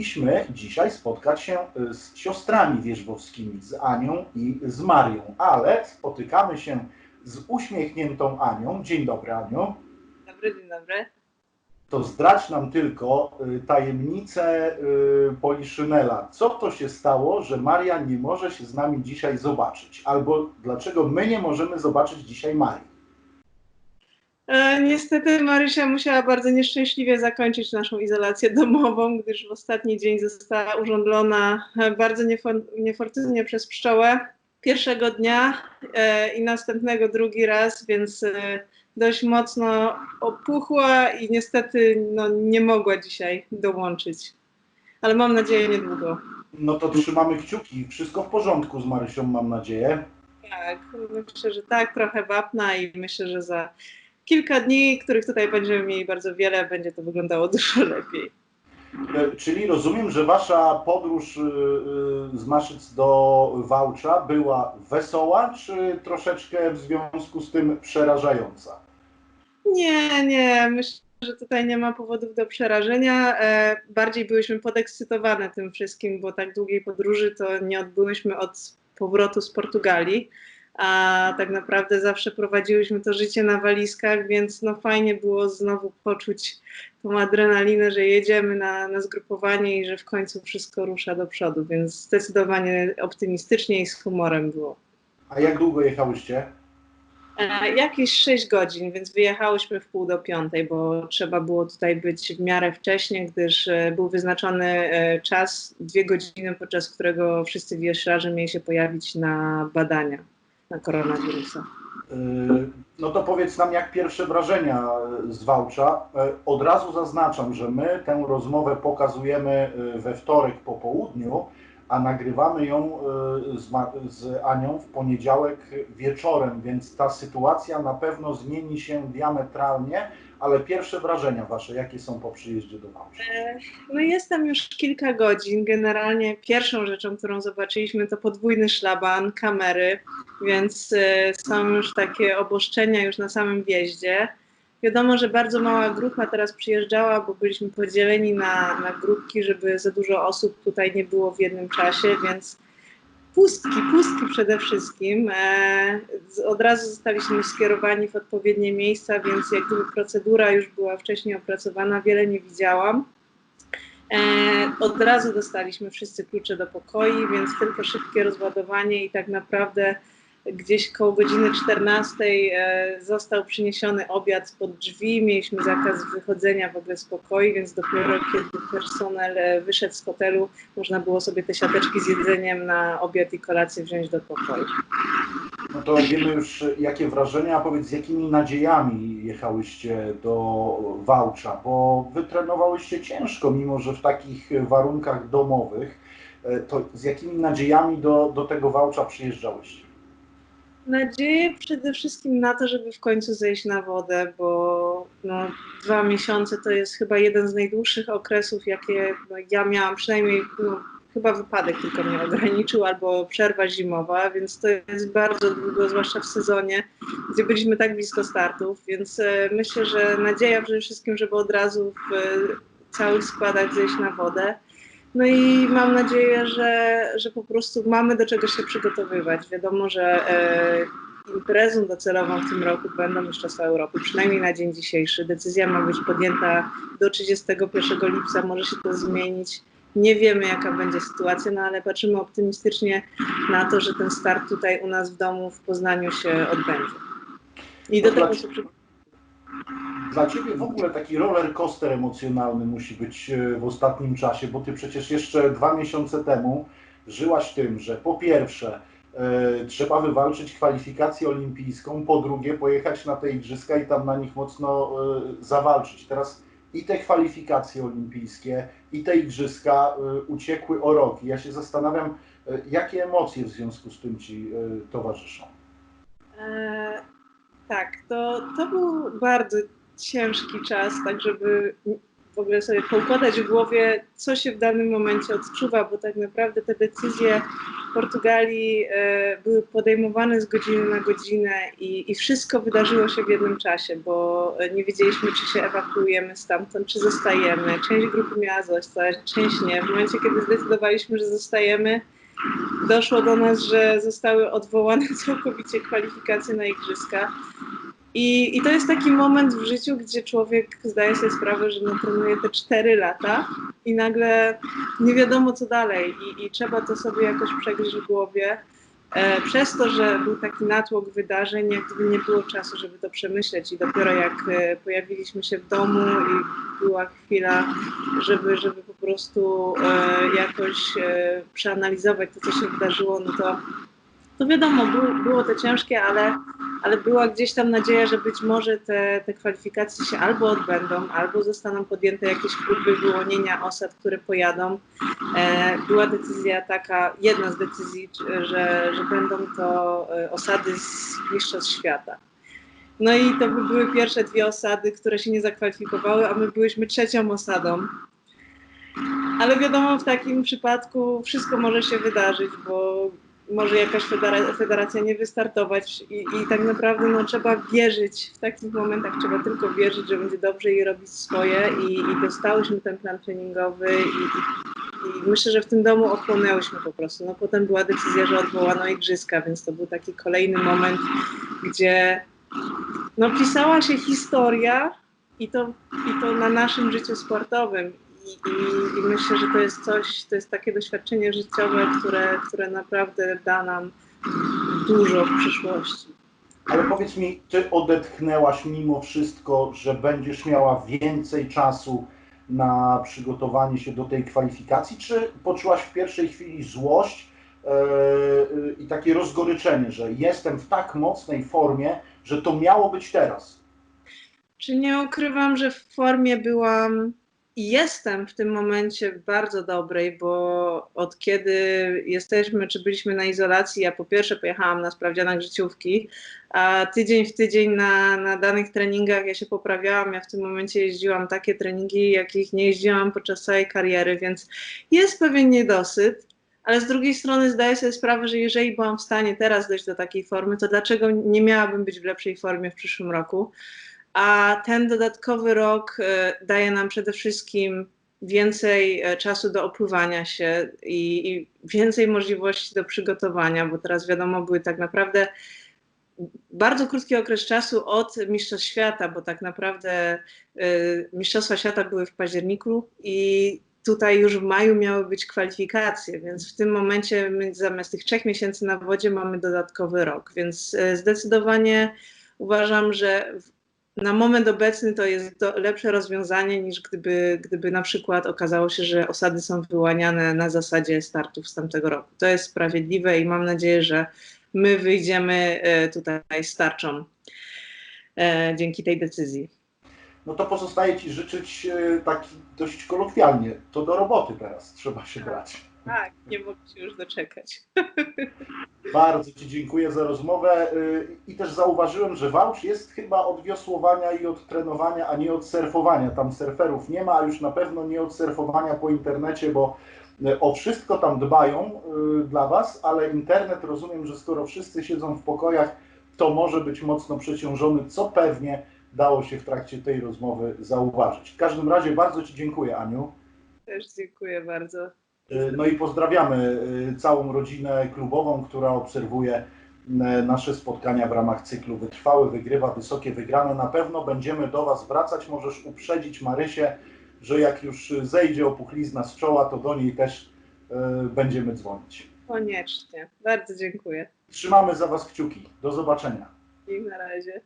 mieliśmy dzisiaj spotkać się y, z siostrami wierzbowskimi, z Anią i z Marią, ale spotykamy się z uśmiechniętą Anią. Dzień dobry, Aniu. Dobry, dzień dobry. To zdradź nam tylko y, tajemnicę y, Poliszynela. Co to się stało, że Maria nie może się z nami dzisiaj zobaczyć? Albo dlaczego my nie możemy zobaczyć dzisiaj Marii? E, niestety Marysia musiała bardzo nieszczęśliwie zakończyć naszą izolację domową, gdyż w ostatni dzień została urządlona e, bardzo niefo- niefortunnie przez pszczołę pierwszego dnia e, i następnego drugi raz, więc dość mocno opuchła i niestety no, nie mogła dzisiaj dołączyć. Ale mam nadzieję niedługo. No to trzymamy kciuki. Wszystko w porządku z Marysią, mam nadzieję. Tak, myślę, że tak, trochę wapna i myślę, że za kilka dni, których tutaj będziemy mieli bardzo wiele, będzie to wyglądało dużo lepiej. E, Czyli rozumiem, że wasza podróż y, y, z Maszyc do Wałcza była wesoła, czy troszeczkę w związku z tym przerażająca? Nie, nie, myślę, że tutaj nie ma powodów do przerażenia. E, bardziej byłyśmy podekscytowane tym wszystkim, bo tak długiej podróży to nie odbyłyśmy od powrotu z Portugalii. A tak naprawdę zawsze prowadziłyśmy to życie na walizkach, więc no fajnie było znowu poczuć tą adrenalinę, że jedziemy na, na zgrupowanie i że w końcu wszystko rusza do przodu, więc zdecydowanie optymistycznie i z humorem było. A jak długo jechałyście? E, Jakieś 6 godzin, więc wyjechałyśmy w pół do piątej, bo trzeba było tutaj być w miarę wcześnie, gdyż e, był wyznaczony e, czas, dwie godziny, podczas którego wszyscy wieszarze mieli się pojawić na badania na koronawirusa. Y, No to powiedz nam, jak pierwsze wrażenia z Wałcza. E, Od razu zaznaczam, że my tę rozmowę pokazujemy y, we wtorek po południu, a nagrywamy ją y, z, z Anią w poniedziałek wieczorem, więc ta sytuacja na pewno zmieni się diametralnie, ale pierwsze wrażenia Wasze, jakie są po przyjeździe do Wałcza? No jestem już kilka godzin. Generalnie pierwszą rzeczą, którą zobaczyliśmy, to podwójny szlaban, kamery, więc e, są już takie oboszczenia już na samym wjeździe. Wiadomo, że bardzo mała grupa teraz przyjeżdżała, bo byliśmy podzieleni na, na grupki, żeby za dużo osób tutaj nie było w jednym czasie, więc pustki, pustki przede wszystkim. E, od razu zostaliśmy skierowani w odpowiednie miejsca, więc jak gdyby procedura już była wcześniej opracowana, wiele nie widziałam. E, od razu dostaliśmy wszyscy klucze do pokoi, więc tylko szybkie rozładowanie i tak naprawdę gdzieś koło godziny 14 e, został przyniesiony obiad pod drzwi. Mieliśmy zakaz wychodzenia w ogóle z pokoi, więc dopiero kiedy personel e, wyszedł z hotelu, można było sobie te siateczki z jedzeniem na obiad i kolację wziąć do pokoju. No to wiemy już, jakie wrażenia, a powiedz, z jakimi nadziejami jechałyście do Wałcza, bo wy trenowałyście ciężko, mimo że w takich warunkach domowych, E, to z jakimi nadziejami do, do tego Wałcza przyjeżdżałyście? Nadzieję przede wszystkim na to, żeby w końcu zejść na wodę, bo no, dwa miesiące to jest chyba jeden z najdłuższych okresów, jakie no, ja miałam, przynajmniej no, chyba wypadek tylko mnie ograniczył, albo przerwa zimowa, więc to jest bardzo długo, zwłaszcza w sezonie, gdzie byliśmy tak blisko startów, więc e, myślę, że nadzieja przede wszystkim, żeby od razu w e, całych składach zejść na wodę. No i mam nadzieję, że, że po prostu mamy do czego się przygotowywać. Wiadomo, że e, imprezą docelową w tym roku będą Mistrzostwa Europy, przynajmniej na dzień dzisiejszy. Decyzja ma być podjęta do 31 lipca, może się to zmienić. Nie wiemy, jaka będzie sytuacja, no ale patrzymy optymistycznie na to, że ten start tutaj u nas w domu w Poznaniu się odbędzie. I do tego się przygotowujemy. Dla Ciebie w ogóle taki roller coaster emocjonalny musi być e, w ostatnim czasie, bo Ty przecież jeszcze dwa miesiące temu żyłaś tym, że po pierwsze e, trzeba wywalczyć kwalifikację olimpijską, po drugie pojechać na te igrzyska i tam na nich mocno e, zawalczyć. Teraz i te kwalifikacje olimpijskie, i te igrzyska uciekły o rok. I ja się zastanawiam, jakie emocje w związku z tym Ci towarzyszą. E, tak, to, to był bardzo ciężki czas, tak żeby w ogóle sobie poukładać w głowie, co się w danym momencie odczuwa, bo tak naprawdę te decyzje w Portugalii e, były podejmowane z godziny na godzinę i, i wszystko wydarzyło się w jednym czasie, bo nie wiedzieliśmy, czy się ewakuujemy stamtąd, czy zostajemy. Część grupy miała zostać, część nie. W momencie, kiedy zdecydowaliśmy, że zostajemy, doszło do nas, że zostały odwołane całkowicie kwalifikacje na igrzyska. I, I to jest taki moment w życiu, gdzie człowiek zdaje sobie sprawę, że no, trenuje te 4 lata i nagle nie wiadomo co dalej i, i trzeba to sobie jakoś przegryźć w głowie. E, przez to, że był taki natłok wydarzeń, jak gdyby nie było czasu, żeby to przemyśleć i dopiero jak e, pojawiliśmy się w domu i była chwila, żeby, żeby po prostu e, jakoś przeanalizować to, co się wydarzyło, no to, to wiadomo, było to ciężkie, ale, ale była gdzieś tam nadzieja, że być może te, te kwalifikacje się albo odbędą, albo zostaną podjęte jakieś próby wyłonienia osad, które pojadą. E, była decyzja taka, jedna z decyzji, że, że będą to e, osady z Mistrzostw Świata. No i to by były pierwsze dwie osady, które się nie zakwalifikowały, a my byliśmy trzecią osadą. Ale wiadomo, w takim przypadku wszystko może się wydarzyć, bo może jakaś federa- federacja nie wystartować i, i tak naprawdę no, trzeba wierzyć, w takich momentach trzeba tylko wierzyć, że będzie dobrze i robić swoje i, i dostałyśmy ten plan treningowy i, i, i myślę, że w tym domu ochłonęłyśmy po prostu. No potem była decyzja, że odwołano igrzyska, więc to był taki kolejny moment, gdzie no, pisała się historia i to, i to na naszym życiu sportowym. I, i, I myślę, że to jest coś, to jest takie doświadczenie życiowe, które, które naprawdę da nam dużo w przyszłości. Ale powiedz mi, ty odetchnęłaś mimo wszystko, że będziesz miała więcej czasu na przygotowanie się do tej kwalifikacji, czy poczułaś w pierwszej chwili złość e, i takie rozgoryczenie, że jestem w tak mocnej formie, że to miało być teraz? Czy nie ukrywam, że w formie byłam i jestem w tym momencie bardzo dobrej, bo od kiedy jesteśmy, czy byliśmy na izolacji, ja po pierwsze pojechałam na sprawdzianach życiówki, a tydzień w tydzień na, na danych treningach ja się poprawiałam. Ja w tym momencie jeździłam takie treningi, jakich nie jeździłam podczas całej kariery, więc jest pewien niedosyt. Ale z drugiej strony zdaję sobie sprawę, że jeżeli byłam w stanie teraz dojść do takiej formy, to dlaczego nie miałabym być w lepszej formie w przyszłym roku? A ten dodatkowy rok e, daje nam przede wszystkim więcej e, czasu do opływania się i, i więcej możliwości do przygotowania, bo teraz wiadomo, były tak naprawdę bardzo krótki okres czasu od Mistrzostw Świata, bo tak naprawdę e, Mistrzostwa Świata były w październiku i tutaj już w maju miały być kwalifikacje, więc w tym momencie my zamiast tych trzech miesięcy na wodzie mamy dodatkowy rok, więc zdecydowanie uważam, że w- na moment obecny to jest do, lepsze rozwiązanie niż gdyby, gdyby na przykład okazało się, że osady są wyłaniane na zasadzie startów z tamtego roku. To jest sprawiedliwe i mam nadzieję, że my wyjdziemy e, tutaj z tarczą e, dzięki tej decyzji. No to pozostaje Ci życzyć e, tak dość kolokwialnie, to do roboty teraz trzeba się brać. Tak, nie mogę się już doczekać. Bardzo Ci dziękuję za rozmowę y, i też zauważyłem, że Wałcz jest chyba od wiosłowania i od trenowania, a nie od surfowania. Tam surferów nie ma, a już na pewno nie od surfowania po internecie, bo y, o wszystko tam dbają y, dla Was, ale internet rozumiem, że skoro wszyscy siedzą w pokojach, to może być mocno przeciążony, co pewnie dało się w trakcie tej rozmowy zauważyć. W każdym razie bardzo Ci dziękuję, Aniu. Też dziękuję bardzo. Y, No i pozdrawiamy y, całą rodzinę klubową, która obserwuje y, nasze spotkania w ramach cyklu Wytrwały, wygrywa wysokie wygrane. Na pewno będziemy do Was wracać. Możesz uprzedzić Marysię, że jak już zejdzie opuchlizna z czoła, to do niej też będziemy dzwonić. Koniecznie. Bardzo dziękuję. Trzymamy za Was kciuki. Do zobaczenia. I na razie.